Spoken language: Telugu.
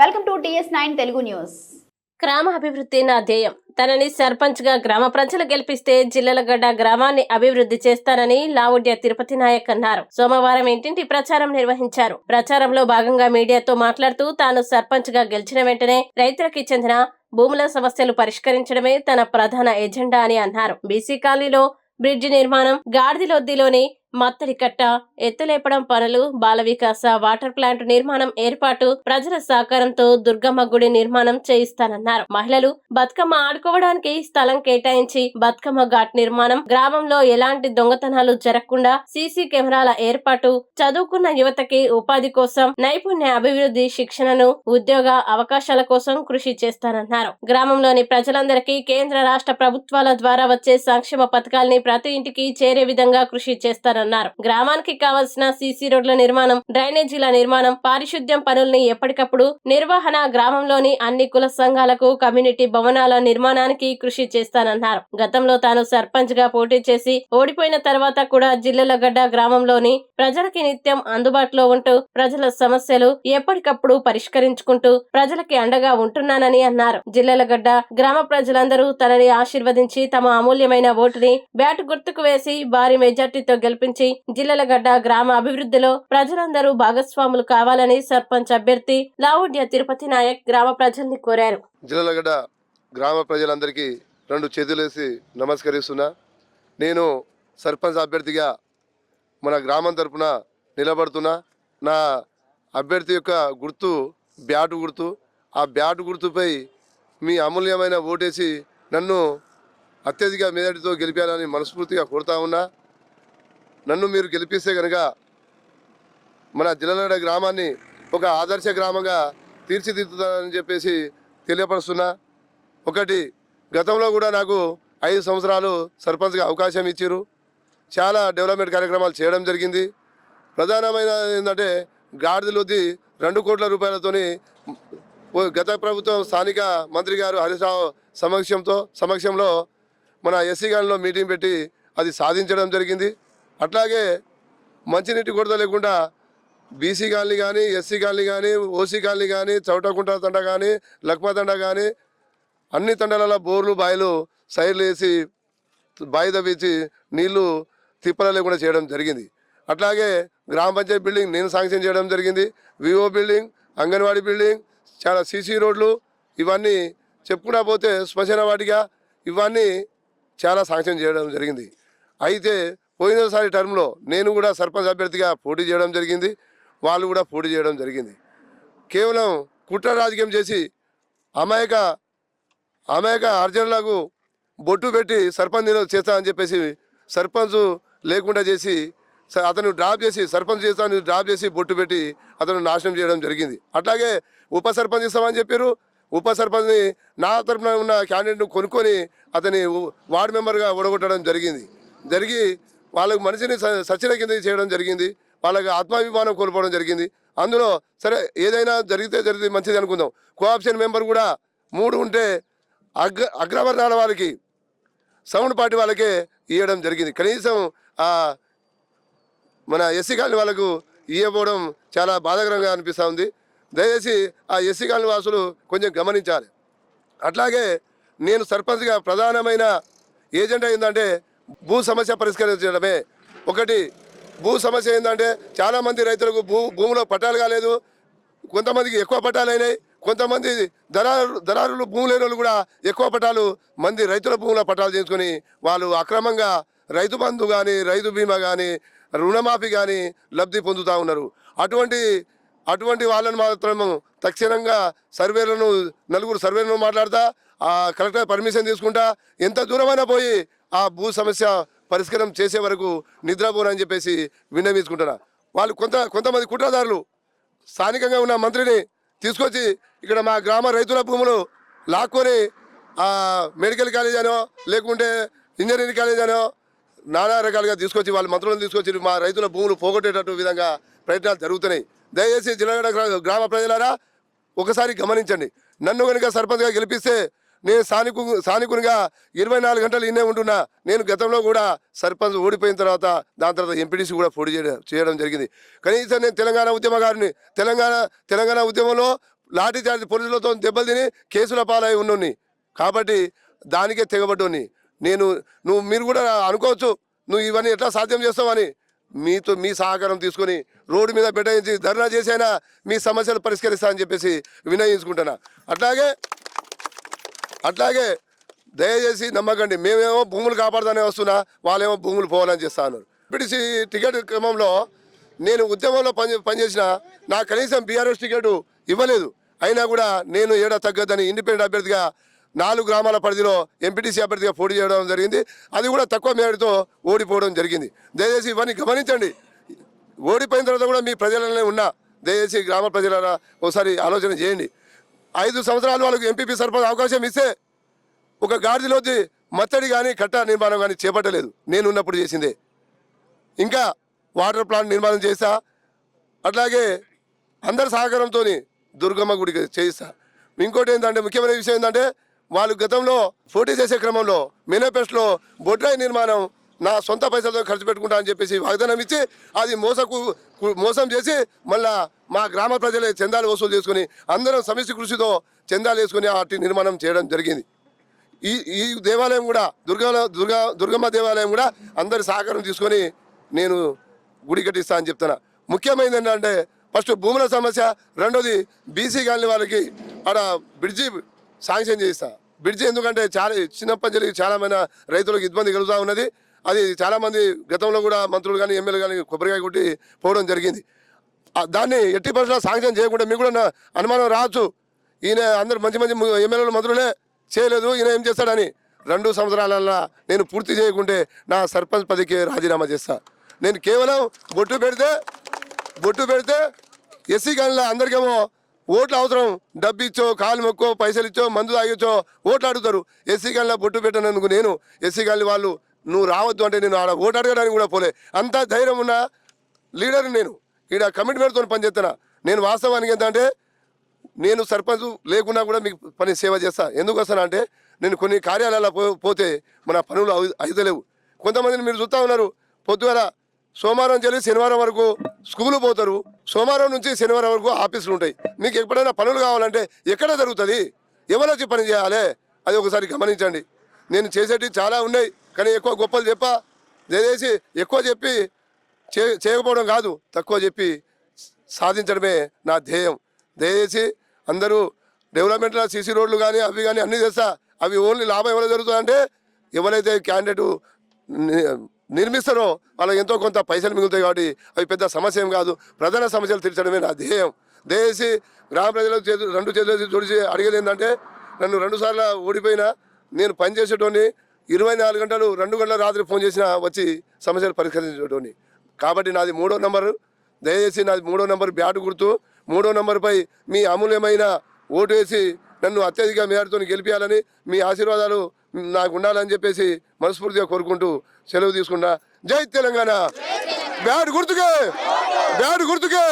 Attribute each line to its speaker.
Speaker 1: Welcome to TS nine Telugu news.
Speaker 2: గ్రామ అభివృద్ధి నా ధ్యేయం. తనని సర్పంచ్గా గ్రామ ప్రజలు గెలిపిస్తే జిల్లలగడ్డ గ్రామాన్ని అభివృద్ధి చేస్తానని లావుడ్య తిరుపతి నాయక్ అన్నారు. సోమవారం ఇంటింటి ప్రచారం నిర్వహించారు. ప్రచారంలో భాగంగా మీడియాతో మాట్లాడుతూ తాను సర్పంచ్గా గెలిచిన వెంటనే రైతులకి చెందిన భూముల సమస్యలు పరిష్కరించడమే తన ప్రధాన ఎజెండా అని అన్నారు. బీసీ కాలనీలో బ్రిడ్జి నిర్మాణం గాడిదిలొద్దిలోని మత్తడి కట్ట ఎత్తులేపడం పనులు బాల వికాస వాటర్ ప్లాంట్ నిర్మాణం ఏర్పాటు ప్రజల సహకారంతో దుర్గమ్మ గుడి నిర్మాణం చేయిస్తానన్నారు. మహిళలు బతుకమ్మ ఆడుకోవడానికి స్థలం కేటాయించి బతుకమ్మ ఘాట్ నిర్మాణం గ్రామంలో ఎలాంటి దొంగతనాలు జరగకుండా సీసీ కెమెరాల ఏర్పాటు చదువుకున్న యువతకి ఉపాధి కోసం నైపుణ్య అభివృద్ధి శిక్షణను ఉద్యోగ అవకాశాల కోసం కృషి చేస్తానన్నారు. గ్రామంలోని ప్రజలందరికీ కేంద్ర రాష్ట్ర ప్రభుత్వాల ద్వారా వచ్చే సంక్షేమ పథకాల్ని ప్రతి ఇంటికి చేరే విధంగా కృషి చేస్తారన్నారు గ్రామానికి కావాల్సిన సీసీ రోడ్ల నిర్మాణం డ్రైనేజీల నిర్మాణం పారిశుద్ధ్యం పనుల్ని ఎప్పటికప్పుడు నిర్వహణ గ్రామంలోని అన్ని కుల సంఘాలకు కమ్యూనిటీ భవనాల నిర్మాణానికి కృషి చేస్తానన్నారు. గతంలో తాను సర్పంచ్గా పోటీ చేసి ఓడిపోయిన తర్వాత కూడా జిల్లలగడ్డ గ్రామంలోని ప్రజలకి నిత్యం అందుబాటులో ఉంటూ ప్రజల సమస్యలు ఎప్పటికప్పుడు పరిష్కరించుకుంటూ ప్రజలకి అండగా ఉంటున్నానని అన్నారు. జిల్లలగడ్డ గ్రామ ప్రజలందరూ తనని ఆశీర్వదించి తమ అమూల్యమైన ఓటుని బ్యాట్ గుర్తుకు వేసి భారీ మెజార్టీతో గెలిపించి జిల్లలగడ్డ గ్రామ అభివృద్ధిలో ప్రజలందరూ భాగస్వాములు కావాలని సర్పంచ్ అభ్యర్థి లావుడ్య తిరుపతి నాయక్ గ్రామ ప్రజల్ని కోరారు.
Speaker 3: జిల్లలగడ్డ గ్రామ ప్రజలందరికీ రెండు చేతులేసి నమస్కరిస్తున్నా. నేను సర్పంచ్ అభ్యర్థిగా మన గ్రామం తరపున నిలబడుతున్నా. నా అభ్యర్థి యొక్క గుర్తు బ్యాటు గుర్తు ఆ బ్యాటు గుర్తుపై మీ అమూల్యమైన ఓటేసి నన్ను అత్యధిక మెజార్టీతో గెలిపాలని మనస్ఫూర్తిగా కోరుతా ఉన్నా. నన్ను మీరు గెలిపిస్తే కనుక మన జిల్లలగడ్డ గ్రామాన్ని ఒక ఆదర్శ గ్రామంగా తీర్చిదిద్దుతానని చెప్పేసి తెలియపరుస్తున్నా. ఒకటి గతంలో కూడా నాకు ఐదు సంవత్సరాలు సర్పంచ్గా అవకాశం ఇచ్చారు చాలా డెవలప్మెంట్ కార్యక్రమాలు చేయడం జరిగింది. ప్రధానమైన ఏంటంటే గాడిదలొద్ది రెండు కోట్ల రూపాయలతోని గత ప్రభుత్వం స్థానిక మంత్రి గారు హరీష్ రావు సమక్షంతో సమక్షంలో మన ఎస్సీ గాలిలో మీటింగ్ పెట్టి అది సాధించడం జరిగింది. అట్లాగే మంచినీటి కొరత లేకుండా బీసీ కాలనీ కానీ ఎస్సీ కాలనీ కానీ ఓసీ కాలనీ కానీ చౌటకుంట తండ కానీ లక్మా తండ కానీ అన్ని తండాలలో బోర్లు బాయిలు సైర్లు వేసి బాయి తవ్వించి నీళ్ళు తిప్పల లేకుండా చేయడం జరిగింది. అట్లాగే గ్రామ పంచాయతీ బిల్డింగ్ నేను శాంక్షన్ చేయడం జరిగింది. వివో బిల్డింగ్ అంగన్వాడీ బిల్డింగ్ చాలా సీసీ రోడ్లు ఇవన్నీ చెప్పుకున్నా పోతే శ్మశాన వాటిగా ఇవన్నీ చాలా శాంక్షన్ చేయడం జరిగింది. అయితే పోయినసారి టర్మ్లో నేను కూడా సర్పంచ్ అభ్యర్థిగా పోటీ చేయడం జరిగింది. వాళ్ళు కూడా పోటీ చేయడం జరిగింది. కేవలం కుట్ర రాజకీయం చేసి అమాయక అమాయక అర్జునులకు బొట్టు పెట్టి సర్పంచ్ నిలవ చేస్తా అని చెప్పేసి సర్పంచ్ లేకుండా చేసి స- అతను డ్రాప్ చేసి సర్పంచ్ చేస్తాను డ్రాప్ చేసి బొట్టు పెట్టి అతను నాశనం చేయడం జరిగింది. అట్లాగే ఉప సర్పంచ్ ఇస్తామని చెప్పారు. ఉప సర్పంచ్ని నా తరపున ఉన్న క్యాండిడేట్ను కొనుక్కొని అతని వార్డు మెంబర్గా ఓడగొట్టడం జరిగింది. జరిగి వాళ్ళకు మనిషిని స- సచిన కింద చేయడం జరిగింది. వాళ్ళకి ఆత్మాభిమానం కోల్పోవడం జరిగింది. అందులో సరే ఏదైనా జరిగితే జరిగితే మంచిది అనుకుందాం. కోఆప్షన్ మెంబర్ కూడా మూడు ఉంటే అగ్ర అగ్రవర్ణాల వాళ్ళకి సౌండ్ పార్టీ వాళ్ళకే ఇవ్వడం జరిగింది. కనీసం ఆ మన ఎస్సీ కాలనీ వాళ్ళకు ఇవ్వబోవడం చాలా బాధాకరంగా అనిపిస్తూ ఉంది. దయచేసి ఆ ఎస్సీ కాలనీ వాసులు కొంచెం గమనించాలి. అట్లాగే నేను సర్పంచ్గా ప్రధానమైన ఏజెండా ఏంటంటే భూ సమస్య పరిష్కరించడమే. ఒకటి భూ సమస్య ఏంటంటే చాలామంది రైతులకు భూ భూములో పట్టాలు కాలేదు. కొంతమందికి ఎక్కువ పట్టాలు అయినాయి. కొంతమంది దళారు దళారులు భూమి లేని వాళ్ళు కూడా ఎక్కువ పట్టాలు మంది రైతుల భూముల పట్టాలు చేసుకొని వాళ్ళు అక్రమంగా రైతు బంధు కానీ రైతు బీమా కానీ రుణమాఫీ కానీ లబ్ధి పొందుతూ ఉన్నారు. అటువంటి అటువంటి వాళ్ళని మాత్రము తక్షణంగా సర్వేలను నలుగురు సర్వేలను మాట్లాడతా ఆ కలెక్టర్ పర్మిషన్ తీసుకుంటా ఎంత దూరమైనా పోయి ఆ భూ సమస్య పరిష్కారం చేసే వరకు నిద్రపోరని చెప్పేసి విన్నవించుకుంటున్నా. వాళ్ళు కొంత కొంతమంది కుట్రదారులు స్థానికంగా ఉన్న మంత్రిని తీసుకొచ్చి ఇక్కడ మా గ్రామ రైతుల భూములు లాక్కొని మెడికల్ కాలేజ్ అనో లేకుంటే ఇంజనీరింగ్ కాలేజ్ అనో నానా రకాలుగా తీసుకొచ్చి వాళ్ళ మంత్రులను తీసుకొచ్చి మా రైతుల భూములు పోగొట్టేటట్టు విధంగా ప్రయత్నాలు జరుగుతున్నాయి. దయచేసి జిల్లా గ్రామ ప్రజలారా ఒకసారి గమనించండి. నన్ను కనుక సర్పంచ్గా గెలిపిస్తే నేను స్థానికు స్థానికునిగా ఇరవై నాలుగు గంటలు ఇన్నే ఉంటున్నా. నేను గతంలో కూడా సర్పంచ్ ఓడిపోయిన తర్వాత దాని తర్వాత ఎంపీటీసీ కూడా పోటీ చేయడం చేయడం జరిగింది. కనీసం నేను తెలంగాణ ఉద్యమగారిని తెలంగాణ తెలంగాణ ఉద్యమంలో లాఠీ చార్జ్ పోలీసులతో దెబ్బలు తిని కేసుల పాలై ఉన్నోని కాబట్టి దానికే తెగబడ్డోని నేను నువ్వు మీరు కూడా అనుకోవచ్చు నువ్వు ఇవన్నీ ఎట్లా సాధ్యం చేస్తావని. మీతో మీ సహకారం తీసుకొని రోడ్డు మీద బెటాయించి ధర్నా చేసైనా మీ సమస్యలు పరిష్కరిస్తా అని చెప్పేసి వినయించుకుంటున్నా. అట్లాగే అట్లాగే దయచేసి నమ్మకండి మేమేమో భూములు కాపాడుతానే వస్తున్నా వాళ్ళేమో భూములు పోవాలని చేస్తాను ఉన్నారు టికెట్ క్రమంలో నేను ఉద్యమంలో పని పనిచేసిన నాకు కనీసం బీఆర్ఎస్ టికెట్ ఇవ్వలేదు. అయినా కూడా నేను ఏడా తగ్గదని ఇండిపెండెంట్ అభ్యర్థిగా నాలుగు గ్రామాల పరిధిలో ఎంపీటీసీ అభ్యర్థిగా పోటీ చేయడం జరిగింది. అది కూడా తక్కువ మేరతో ఓడిపోవడం జరిగింది. దయచేసి ఇవన్నీ గమనించండి. ఓడిపోయిన తర్వాత కూడా మీ ప్రజలనే ఉన్నా. దయచేసి గ్రామ ప్రజల ఒకసారి ఆలోచన చేయండి. ఐదు సంవత్సరాలు వాళ్ళకు ఎంపీపీ సర్పంచ్ అవకాశం ఇస్తే ఒక గాడిదలోది మత్తడి కానీ కట్ట నిర్మాణం కానీ చేపట్టలేదు. నేను ఉన్నప్పుడు చేసిందే. ఇంకా వాటర్ ప్లాంట్ నిర్మాణం చేస్తా. అట్లాగే అందరి సహకారంతో దుర్గమ్మ గుడికి చేయిస్తా. ఇంకోటి ఏంటంటే ముఖ్యమైన విషయం ఏంటంటే వాళ్ళు గతంలో పోటీ చేసే క్రమంలో మేనిఫెస్టోలో బొడ్రాయి నిర్మాణం నా సొంత పైసలతో ఖర్చు పెట్టుకుంటా అని చెప్పేసి వాగ్దానం ఇచ్చి అది మోసకు కు- మోసం చేసి మళ్ళా మా గ్రామ ప్రజలే చందాలు వసూలు చేసుకుని అందరం సమిష్టి కృషితో చందాలు వేసుకుని వాటి నిర్మాణం చేయడం జరిగింది. ఈ ఈ దేవాలయం కూడా దుర్గా దుర్గా దుర్గమ్మ దేవాలయం కూడా అందరి సహకారం తీసుకొని నేను గుడి కట్టిస్తా అని చెప్తున్నా. ముఖ్యమైనది ఏంటంటే ఫస్ట్ భూముల సమస్య రెండోది బీసీ కాలనీ వాళ్ళకి ఆడ బ్రిడ్జి శాంక్షన్ చేయిస్తా. బ్రిడ్జి ఎందుకంటే చాలా చిన్నప్పటి నుంచి చాలామైన రైతులకు ఇబ్బంది కలుగుతూ ఉన్నది. అది చాలామంది గతంలో కూడా మంత్రులు కానీ ఎమ్మెల్యే కానీ కొబ్బరికాయ కొట్టి పోవడం జరిగింది. దాన్ని ఎట్టి పరిస్థితుల్లో సాంక్షన్ చేయకుండా మీకు కూడా నా- అనుమానం రావచ్చు. ఈయన అందరు మంచి మంచి ఎమ్మెల్యేలు మంత్రులే చేయలేదు ఈయన ఏం చేస్తాడని రెండు సంవత్సరాలల్లా నేను పూర్తి చేయకుంటే నా సర్పంచ్ పదవికి రాజీనామా చేస్తా. నేను కేవలం బొట్టు పెడితే బొట్టు పెడితే ఎస్సీ గన్ల అందరికేమో ఓట్లు అవసరం. డబ్బు ఇచ్చో కాలు మొక్కో పైసలు ఇచ్చో మందు తాగిచ్చో ఓట్లు అడుగుతారు ఎస్సీ గన్ల బొట్టు పెట్టనందుకు నేను ఎస్సీ గన్ల వాళ్ళు నువ్వు రావద్దు అంటే నేను ఆడ ఓటు అడగడానికి కూడా పోలే. అంత ధైర్యం ఉన్న లీడర్ నేను. ఈడ కమిట్మెంట్తో పనిచేస్తున్నా నేను వాస్తవానికి ఏంటంటే నేను సర్పంచ్ లేకున్నా కూడా మీకు పని సేవ చేస్తా. ఎందుకు వస్తాను అంటే నేను కొన్ని కార్యాలయాల్లో పో పోతే మన పనులు అవు- అయితలేవు. కొంతమందిని మీరు చూస్తూ ఉన్నారు. పొద్దుగల సోమవారం చెల్లి శనివారం వరకు స్కూలు పోతారు. సోమవారం నుంచి శనివారం వరకు ఆఫీసులు ఉంటాయి. మీకు ఎప్పుడైనా పనులు కావాలంటే ఎక్కడ జరుగుతుంది? ఎవరు వచ్చి పని చేయాలి? అది ఒకసారి గమనించండి. నేను చేసేటివి చాలా ఉన్నాయి. కానీ ఎక్కువ గొప్పలు చెప్ప దయచేసి ఎక్కువ చెప్పి చే చేయకపోవడం కాదు. తక్కువ చెప్పి సాధించడమే నా ధ్యేయం. దయచేసి అందరూ డెవలప్మెంట్లో సీసీ రోడ్లు కానీ అవి కానీ అన్నీ తెస్తా అవి ఓన్లీ లాభం ఎవరు జరుగుతుందంటే ఎవరైతే క్యాండిడేట్ నిర్మిస్తారో వాళ్ళకి ఎంతో కొంత పైసలు మిగులుతాయి కాబట్టి అవి పెద్ద సమస్య ఏం కాదు. ప్రధాన సమస్యలు తీర్చడమే నా ధ్యేయం. దయచేసి గ్రామ ప్రజలకు చేతులు రెండు చేతులు జోడిచి అడిగేది ఏంటంటే నన్ను రెండుసార్లు ఓడిపోయినా నేను పనిచేసేటోని ఇరవై నాలుగు గంటలు రెండు గంటల రాత్రి ఫోన్ చేసినా వచ్చి సమస్యలు పరిష్కరించేటోని కాబట్టి నాది మూడో నంబరు. దయచేసి నాది మూడో నంబర్ బ్యాట్ గుర్తు. మూడో నంబర్పై మీ అమూల్యమైన ఓటు వేసి నన్ను అత్యధిక మేరతో గెలిపించాలని మీ ఆశీర్వాదాలు నాకు ఉండాలని చెప్పేసి మనస్ఫూర్తిగా కోరుకుంటూ సెలవు తీసుకున్నా. జై తెలంగాణ. బ్యాట్ గుర్తుకే. బ్యాట్ గుర్తుకే.